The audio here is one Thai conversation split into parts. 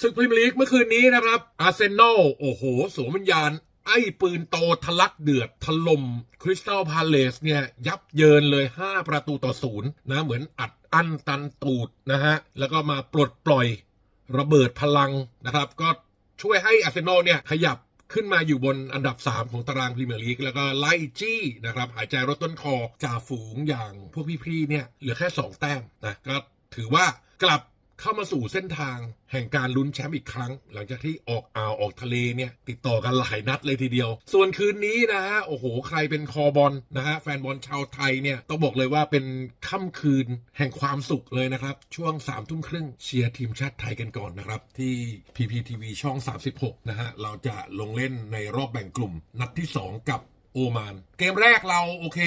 ศึกพรีเมียร์ลีกเมื่อคืนนี้นะครับอาร์เซนอลโอ้โหสวมวิญญาณ ไอ้ปืนโตทะลักเดือดถล่มคริสตัลพาเลสเนี่ย ยับเยินเลย 5 ประตูต่อศูนย์นะเหมือนอัดอั้นตันตูดนะฮะ แล้วก็มาปลดปล่อยระเบิดพลังนะครับ ก็ช่วยให้อาร์เซนอลเนี่ยขยับขึ้นมาอยู่บนอันดับ 3 ของตารางพรีเมียร์ลีกแล้วก็ไล่จี้นะครับหายใจรถต้นคอจ่าฝูงอย่างพวกพี่ๆเนี่ยเหลือแค่ 2 แต้มนะก็ถือว่ากลับ เข้ามาสู่เส้นทาง แห่งการลุ้นแชมป์อีกครั้ง หลังจากที่ออกอ่าวออกทะเลเนี่ยติดต่อกันหลายนัดเลยทีเดียว ส่วนคืนนี้นะฮะโอ้โหใครเป็นคอบอลนะฮะแฟนบอลชาวไทยเนี่ยต้องบอกเลยว่าเป็นค่ำคืนแห่งความสุขเลยนะครับ ช่วง3ามทุ่มครึ่งเชียร์ทีมชาติไทยกันก่อนนะครับ ที่ PPTV ช่อง 36 นะฮะเราจะลงเล่นในรอบแบ่งกลุ่ม นัดที่ 2 กับโอมาน เกมแรกเราโอเค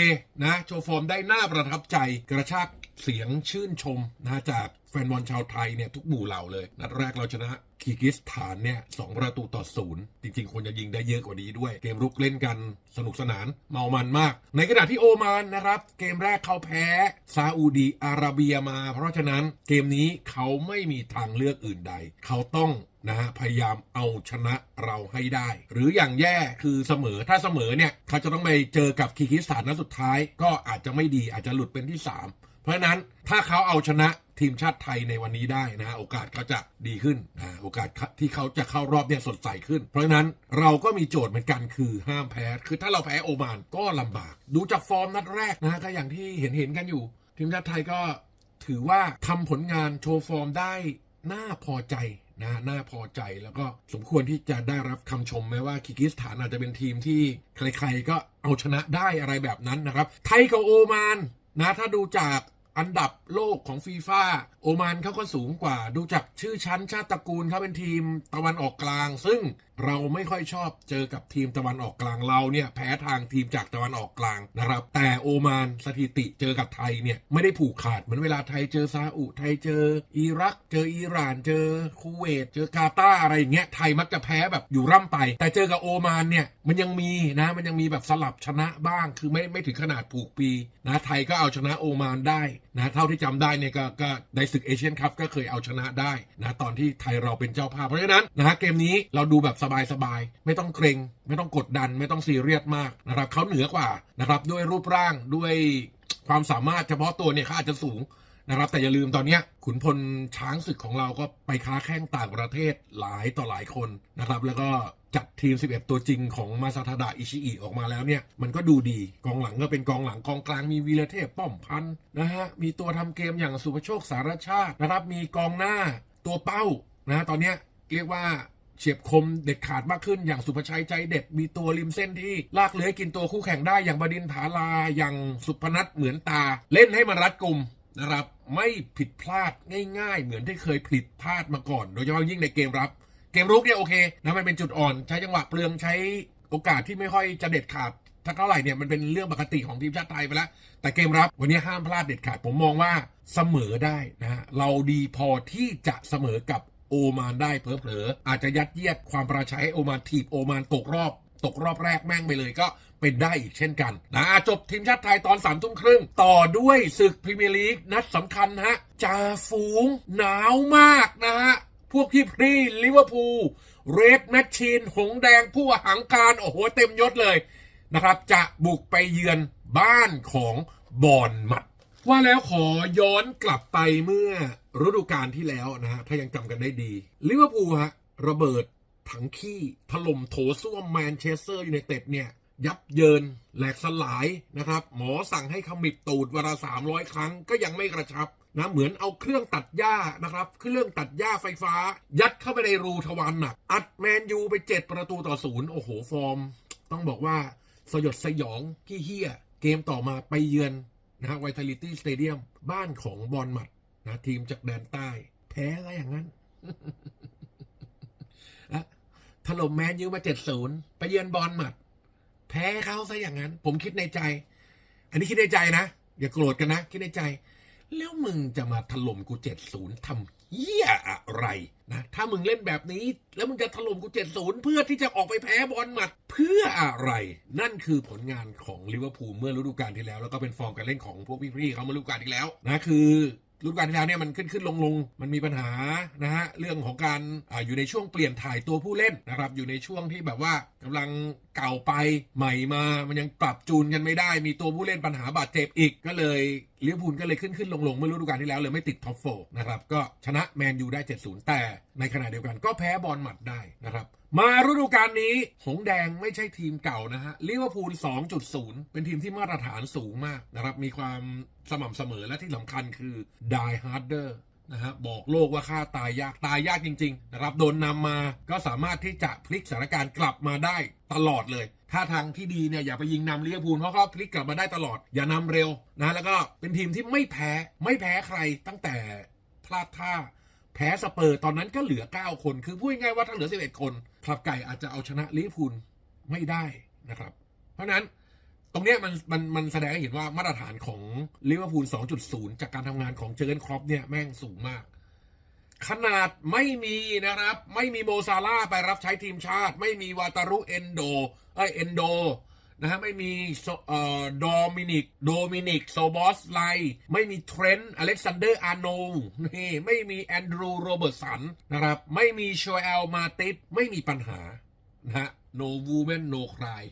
นะ โชว์ฟอร์มได้น่าประทับใจกระชาก เสียงชื่นชมนะจากแฟนบอลชาวไทยเนี่ยทุกหมู่เหล่าเลย นัดแรกเราชนะคีร์กิสถานเนี่ยสองประตูต่อศูนย์จริง ๆ ควรจะยิงได้เยอะกว่านี้ด้วย เกมรุกเล่นกันสนุกสนานเมามันมาก ในขณะที่โอมานนะครับ เกมแรกเขาแพ้ซาอุดีอาระเบียมา เพราะฉะนั้นเกมนี้เขาไม่มีทางเลือกอื่นใด เขาต้องนะฮะพยายามเอาชนะเราให้ได้ หรืออย่างแย่คือเสมอถ้าเสมอเนี่ยเขาจะต้องไปเจอกับคีร์กิสถานนัดสุดท้าย ก็อาจจะไม่ดีอาจจะหลุดเป็นที่ 3 เพราะฉะนั้นถ้าเขาเอาชนะทีมชาติไทยในวันนี้ได้นะฮะโอกาสเขาจะดีขึ้นนะโอกาสที่เขาจะเข้ารอบเนี่ยสดใสขึ้น เพราะฉะนั้นเราก็มีโจทย์เหมือนกันคือห้ามแพ้ คือถ้าเราแพ้โอมานก็ลำบาก ดูจากฟอร์มนัดแรกนะฮะก็อย่างที่เห็นเห็นกันอยู่ ทีมชาติไทยก็ถือว่าทำผลงานโชว์ฟอร์มได้น่าพอใจนะน่าพอใจแล้วก็สมควรที่จะได้รับคำชมแม้ว่าคิกิสถานอาจจะเป็นทีมที่ใครๆก็เอาชนะได้อะไรแบบนั้นนะครับ ไทยกับโอมาน นะถ้าดูจากอันดับโลกของฟีฟ่าโอมานเขาก็สูงกว่า ดูจากชื่อชั้นชาติตระกูลเขาเป็นทีมตะวันออกกลาง ซึ่ง เราไม่ค่อยชอบเจอกับทีมตะวันออกกลางเราเนี่ยแพ้ทางทีมจากตะวันออกกลางนะครับ แต่โอมานสถิติเจอกับไทยเนี่ยไม่ได้ผูกขาดเหมือนเวลาไทยเจอซาอุไทยเจอ อิรัก เจออิหร่าน เจอคูเวตเจอกาตาร์อะไรอย่างเงี้ยไทยมักจะแพ้แบบอยู่ร่ำไป แต่เจอกับโอมานเนี่ยมันยังมีนะมันยังมีแบบสลับชนะบ้าง คือไม่ไม่ถึงขนาดผูกปีนะไทยก็เอาชนะโอมานได้นะเท่าที่จำได้เนี่ยก็ก็ในศึกเอเชียนคัพก็เคยเอาชนะได้นะตอนที่ไทยเราเป็นเจ้าภาพเพราะฉะนั้นนะฮะเกมนี้เราดูแบบสบายๆ ไม่ต้องเกรง ไม่ต้องกดดัน ไม่ต้องซีเรียสมากนะครับเขาเหนือกว่านะครับด้วยรูปร่างด้วยความสามารถเฉพาะตัวเนี่ยเขาอาจจะสูงนะครับแต่อย่าลืมตอนนี้ขุนพลช้างศึกของเราก็ไปค้าแข้งต่างประเทศหลายต่อหลายคนนะครับแล้วก็จัดทีม 11 ตัวจริงของมาซาทาดะอิชิอิออกมาแล้วเนี่ย มันก็ดูดีกองหลังก็เป็นกองหลังกองกลางมีวีรเทพป้อมพันธ์นะฮะมีตัวทำเกมอย่างสุภโชคสารชาตินะครับมีกองหน้าตัวเป้านะตอนเนี้ยเรียกว่า เฉียบคมเด็ดขาดมากขึ้นอย่างสุภชัยใจเด็ดมีตัวริมเส้นที่ลากเลื้อยกินตัวคู่แข่งได้อย่างบดินทร์ผาลาอย่างสุพนัทเหมือนตา เล่นให้มันรัดกลุ่มนะครับไม่ผิดพลาดง่าย ๆ เหมือนที่เคยผิดพลาดมาก่อน โดยเฉพาะยิ่งในเกมรับ เกมรุกเนี่ยโอเคนะมันเป็นจุดอ่อน ใช้จังหวะเปลืองใช้โอกาสที่ไม่ค่อยจะเด็ดขาดถ้าเท่าไหร่เนี่ยมันเป็นเรื่องปกติของทีมชาติไทยไปแล้ว แต่เกมรับวันนี้ห้ามพลาดเด็ดขาดผมมองว่าเสมอได้นะฮะเราดีพอที่จะเสมอกับ โอมานได้เพลอๆอาจจะยัดเยียดความประชัยให้โอมานถีบโอมานตกรอบตกรอบแรกแม่งไปเลยก็เป็นได้อีกเช่นกันนะจบทีมชาติไทยตอนสามทุ่มครึ่ง ต่อด้วยศึกพรีเมียร์ลีกนัดสำคัญฮะจ่าฝูงหนาวมากนะฮะ พวกพี่พรีลิเวอร์พูลเรดแมชชีน หงแดงผู้หังการ โอ้โห เต็มยศเลยนะครับ จะบุกไปเยือนบ้านของบอนมัด ว่าแล้วขอย้อนกลับไปเมื่อฤดูกาลที่แล้วนะฮะถ้ายังจำกันได้ดีลิเวอร์พูลฮะระเบิดถังขี้ถล่มโถส้วมแมนเชสเตอร์ยูไนเต็ดเนี่ย ยับเยินแหลกสลายนะครับ หมอสั่งให้ขมิบตูดเวนลาสามร้อยครั้งก็ยังไม่กระชับนะเหมือนเอาเครื่องตัดหญ้านะครับ เครื่องตัดหญ้าไฟฟ้า ยัดเข้าไปในรูทวารหนัก อัดแมนยูไปเจ็ดประตูต่อศูนย์โอ้โห ฟอร์ม ต้องบอกว่าสยดสยองที่เฮียเกมต่อมาไปเยือน นะฮะไวทาลิตี้สเตเดียมบ้านของบอลหมัดนะทีมจากแดนใต้ แพ้อะไรอย่างนั้นอะถล่มแมนยูมาเจ็ดศูนย์ไปเยือนบอลหมัด แพ้เขาซะอย่างนั้น ผมคิดในใจ อันนี้คิดในใจนะ อย่าโกรธกันนะ คิดในใจ แล้วมึงจะมาถล่มกูเจ็ดศูนย์ทำเหี้ยอะไรนะถ้ามึงเล่นแบบนี้ แล้วมึงจะถล่มกูเจ็ดศูนย์เพื่อที่จะออกไปแพ้บอลหมัดเพื่ออะไร นั่นคือผลงานของลิเวอร์พูลเมื่อฤดูกาลที่แล้ว แล้วก็เป็นฟอร์มการเล่นของพวกพี่ๆเขาเมื่อฤดูกาลที่แล้วนะคือ ฤดูกาลที่แล้วเนี่ยมันขึ้นขึ้นลงลงมันมีปัญหานะฮะเรื่องของการออยู่ในช่วงเปลี่ยนถ่ายตัวผู้เล่นนะครับอยู่ในช่วงที่แบบว่ากำลังเก่าไปใหม่มามันยังปรับจูนกันไม่ได้ มีตัวผู้เล่นปัญหาบาดเจ็บอีกก็เลยลิเวอร์พูลก็เลยขึ้นขึ้นลงลงเมื่อฤดูกาลที่แล้วเลยไม่ติดท็อปโฟนะครับก็ชนะแมนยูได้ 7-0 แต่ในขณะเดียวกันก็แพ้บอลหมัดได้นะครับ มาฤดูกาลนี้ หงแดงไม่ใช่ทีมเก่านะฮะลิเวอร์พูล 2.0 เป็นทีมที่มาตรฐานสูงมากนะครับ มีความสม่ำเสมอและที่สำคัญคือ die harder นะฮะบอกโลกว่าฆ่าตายยากตายยากจริง ๆ นะครับ โดนนำมาก็สามารถที่จะพลิกสถานการณ์กลับมาได้ตลอดเลยถ้าทางที่ดีเนี่ยอย่าไปยิงนำลิเวอร์พูลเพราะเขาพลิกกลับมาได้ตลอด อย่านำเร็วนะแล้วก็เป็นทีมที่ไม่แพ้ไม่แพ้ใครตั้งแต่พลาดท่า แพ้สเปอร์ตอนนั้นก็เหลือ 9 คน คือพูดง่ายๆว่าถ้าเหลือ 11 คน คลับไก่อาจจะเอาชนะลิเวอร์พูลไม่ได้นะครับ เพราะนั้นตรงเนี้ยมันมันมันแสดงให้เห็นว่ามาตรฐานของลิเวอร์พูล 2.0 จากการทำงานของเจอร์นครอปเนี่ยแม่งสูงมาก ขนาดไม่มีนะครับ ไม่มีโมซาร่าไปรับใช้ทีมชาติ ไม่มีวาตารุเอนโดเอเอนโด นะฮะไม่มีโซเอ่อโดมินิกโดมินิกโซบอสไลไม่มีเทรนต์อเล็กซานเดอร์อาร์โนนี่ไม่มีแอนดรูโรเบิร์ตสันนะครับไม่มีโชเอลมาติฟไม่มีปัญหานะฮะ no woman no cry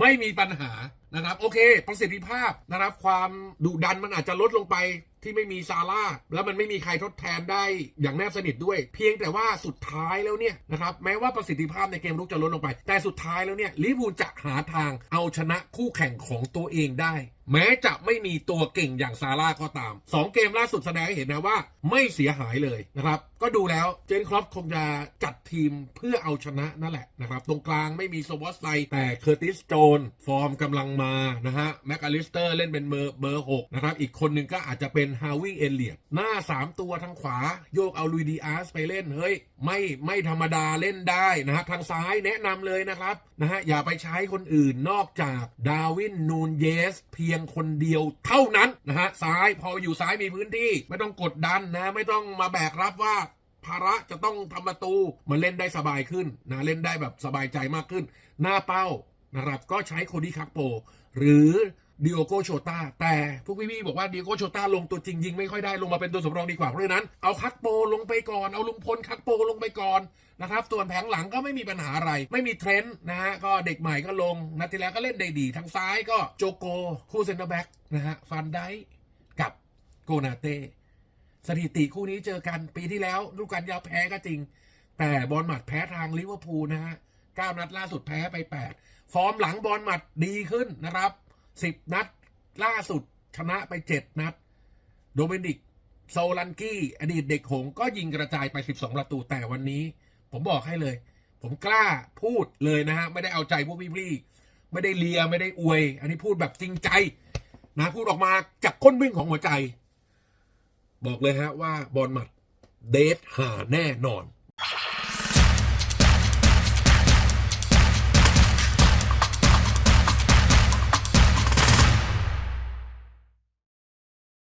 ไม่มีปัญหานะครับ โอเค ประสิทธิภาพนะครับ ความดุดันมันอาจจะลดลงไป ที่ไม่มีซาร่าแล้วมันไม่มีใครทดแทนได้อย่างแนบสนิทด้วย เพียงแต่ว่าสุดท้ายแล้วเนี่ยนะครับแม้ว่าประสิทธิภาพในเกมรุกจะลดลงไป แต่สุดท้ายแล้วเนี่ยลิเวอร์พูลจะหาทางเอาชนะคู่แข่งของตัวเองได้ แม้จะไม่มีตัวเก่งอย่างซาร่าก็ตาม 2 เกมล่าสุดแสดงให้เห็นนะว่าไม่เสียหายเลยนะครับก็ดูแล้วเจนครอปคงจะจัดทีมเพื่อเอาชนะนั่นแหละนะครับตรงกลางไม่มีโซวอสไซแต่เคอร์ติสโจนฟอร์มกำลังมานะฮะแมคอลิสเตอร์เล่นเป็นเบอร์เบอร์หกนะครับอีกคนหนึ่งก็อาจจะเป็นฮาวิเอเลียดหน้า 3 ตัวทางขวา โยกเอาลุยดีอาร์สไปเล่น เฮ้ย ไม่ไม่ธรรมดาเล่นได้นะฮะทางซ้ายแนะนำเลยนะครับนะฮะอย่าไปใช้คนอื่นนอกจากดาวินนูนเยส เพียงคนเดียวเท่านั้นนะฮะซ้ายพออยู่ซ้ายมีพื้นที่ ไม่ต้องกดดันนะไม่ต้องมาแบกรับว่าภาระจะต้องทำประตู มันเล่นได้สบายขึ้นนะเล่นได้แบบสบายใจมากขึ้น หน้าเป้านะครับก็ใช้โคดี้คักโป หรือ ดิโอโกโชตาแต่พวกพี่ๆบอกว่าดิโอโกโชตาลงตัวจริงยิงไม่ค่อยได้ลงมาเป็นตัวสำรองดีกว่าเพราะฉะนั้นเอาคักโปลงไปก่อนเอาลุงพลคักโปลงไปก่อนนะครับส่วนแผงหลังก็ไม่มีปัญหาอะไร ไม่มีเทรนด์นะฮะก็เด็กใหม่ก็ลงนัดที่แล้วก็เล่นได้ดีทางซ้ายก็โจโกคู่เซนเตอร์แบ็กนะฮะฟันไดกับโกนาเต้สถิติคู่นี้เจอกันปีที่แล้วลูกกันยาวแพ้ก็จริง แต่บอลหมัดแพ้ทางลิเวอร์พูลนะฮะ9นัดล่าสุดแพ้ไป 8 ฟอร์มหลังบอลหมัดดีขึ้นนะครับ 10นัด ล่าสุดชนะไป7นัด โดเมนิกโซลันกี้ อดีตเด็กหงก็ยิงกระจายไป 12 ประตูแต่วันนี้ ผมบอกให้เลย ผมกล้าพูดเลยนะฮะ ไม่ได้เอาใจพวกพี่ๆไม่ได้เลียไม่ได้อวย อันนี้พูดแบบจริงใจ นะ พูดออกมาจากก้นบึ้งของหัวใจ บอกเลยฮะว่าบอลหมัดเดทหาแน่นอน